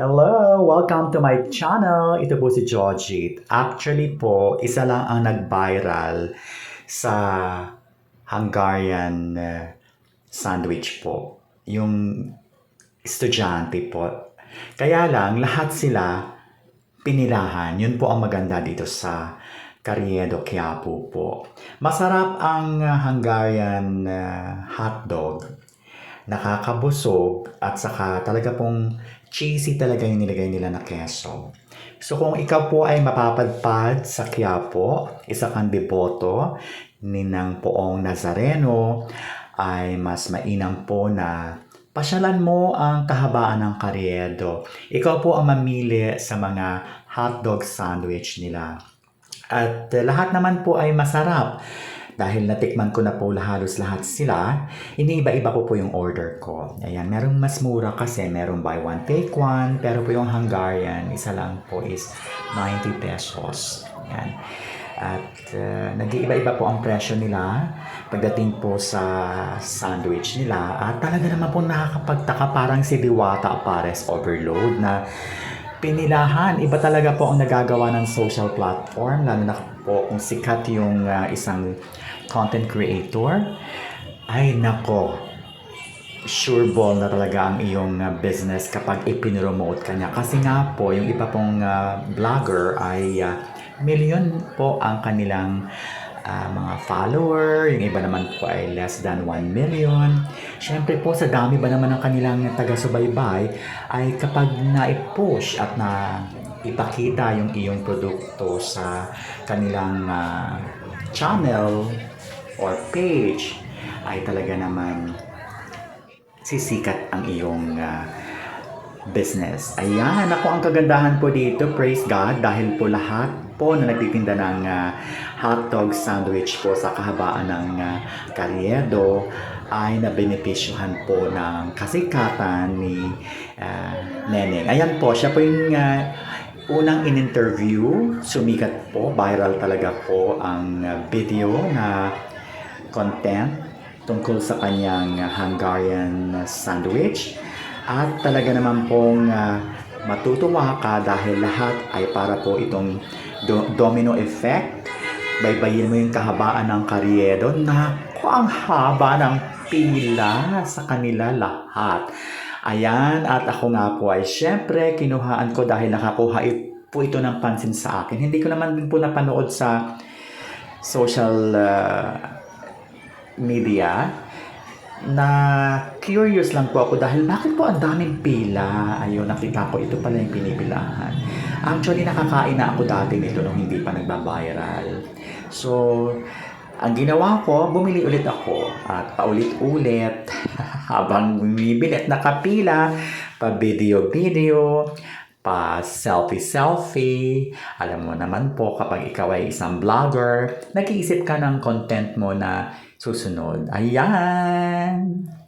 Hello! Welcome to my channel. Ito po si Georgette. Actually po, isa lang ang nag-viral sa Hungarian uh, sandwich po. Yung estudyante po. Kaya lang, lahat sila pinilahan. Yun po ang maganda dito sa Carriedo Quiapo po. Masarap ang Hungarian uh, hotdog nakakabusog at saka talaga pong cheesy talaga yung nilagay nila na keso. So kung ikaw po ay mapapadpad sa Quiapo, isa kang deboto ni ng poong Nazareno, ay mas mainam po na pasyalan mo ang kahabaan ng Carriedo. Ikaw po ang mamili sa mga hotdog sandwich nila. At lahat naman po ay masarap. Dahil natikman ko na po halos lahat sila, iniiba-iba ko po yung order ko. Ayan, merong mas mura kasi merong buy one take one, pero po yung Hungarian, isa lang po is 90 pesos. Ayan. At uh, nag-iiba-iba po ang presyo nila pagdating po sa sandwich nila. At talaga naman po nakakapagtaka parang si Diwata Pares Overload na pinilahan. Iba talaga po ang nagagawa ng social platform, lalo na po kung sikat yung uh, isang content creator. Ay nako, sure ball na talaga ang iyong uh, business kapag ipinromote ka niya. Kasi nga po, yung iba pong uh, vlogger ay uh, million po ang kanilang uh, mga follower, yung iba naman po ay less than 1 million. Siyempre po, sa dami ba naman ng kanilang taga-subaybay, ay kapag na-push at na ipakita yung iyong produkto sa kanilang uh, channel or page, ay talaga naman sisikat ang iyong uh, business. Ayan, ako ang kagandahan po dito, praise God, dahil po lahat po na nagtitinda ng uh, hotdog sandwich po sa kahabaan ng uh, Carriedo ay nabenepisyuhan po ng kasikatan ni uh, Neneng. Ayan po, siya po yung uh, unang in-interview, sumikat po, viral talaga po ang video na content tungkol sa kanyang Hungarian sandwich. At talaga naman pong uh, matutuwa ka dahil lahat ay para po itong do- domino effect. Baybayin mo yung kahabaan ng karyedo. Naku, ang haba ng pila sa kanila lahat. Ayan, at ako nga po ay syempre kinuhaan ko dahil nakakuha po ito ng pansin sa akin. Hindi ko naman din po napanood sa social uh, media na curious lang po ako dahil bakit po ang daming pila? Ayun, nakita ko ito pala yung pinipilahan. Actually, nakakain na ako dati nito nung hindi pa nagbabiral. So, ang ginawa ko, bumili ulit ako at paulit-ulit habang bumibili at nakapila, pa video-video, pa selfie-selfie. Alam mo naman po kapag ikaw ay isang vlogger, nag-iisip ka ng content mo na susunod. Ayan!